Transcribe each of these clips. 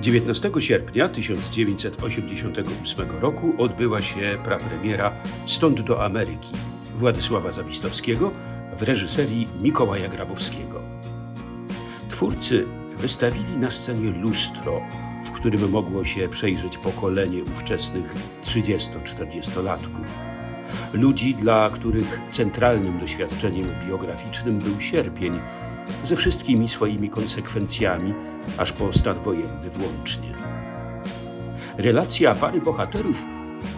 19 sierpnia 1988 roku odbyła się prapremiera Stąd do Ameryki Władysława Zawistowskiego w reżyserii Mikołaja Grabowskiego. Twórcy wystawili na scenie lustro, w którym mogło się przejrzeć pokolenie ówczesnych 30-40-latków. Ludzi, dla których centralnym doświadczeniem biograficznym był sierpień, ze wszystkimi swoimi konsekwencjami, aż po stan wojenny włącznie. Relacja pary bohaterów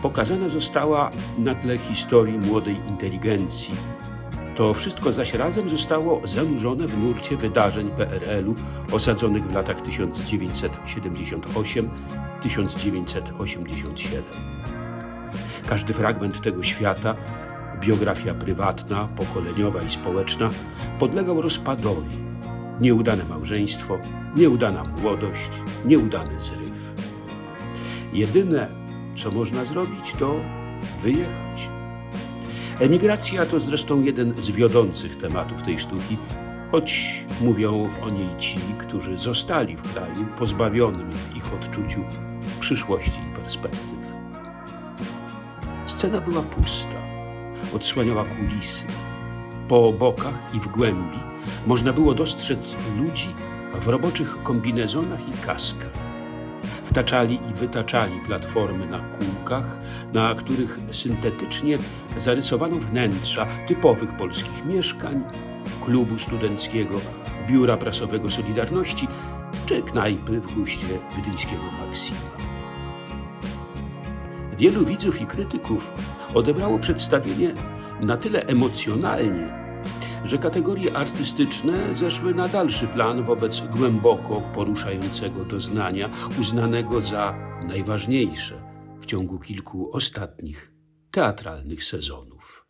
pokazana została na tle historii młodej inteligencji. To wszystko zaś razem zostało zanurzone w nurcie wydarzeń PRL-u osadzonych w latach 1978-1987. Każdy fragment tego świata, biografia prywatna, pokoleniowa i społeczna, podlegał rozpadowi. Nieudane małżeństwo, nieudana młodość, nieudany zryw. Jedyne, co można zrobić, to wyjechać. Emigracja to zresztą jeden z wiodących tematów tej sztuki, choć mówią o niej ci, którzy zostali w kraju pozbawionym w ich odczuciu przyszłości i perspektyw. Scena była pusta, odsłaniała kulisy. Po bokach i w głębi można było dostrzec ludzi w roboczych kombinezonach i kaskach. Wtaczali i wytaczali platformy na kółkach, na których syntetycznie zarysowano wnętrza typowych polskich mieszkań, klubu studenckiego, biura prasowego Solidarności czy knajpy w guście gdyńskiego Maksima. Wielu widzów i krytyków odebrało przedstawienie na tyle emocjonalnie, że kategorie artystyczne zeszły na dalszy plan wobec głęboko poruszającego doznania, uznanego za najważniejsze w ciągu kilku ostatnich teatralnych sezonów.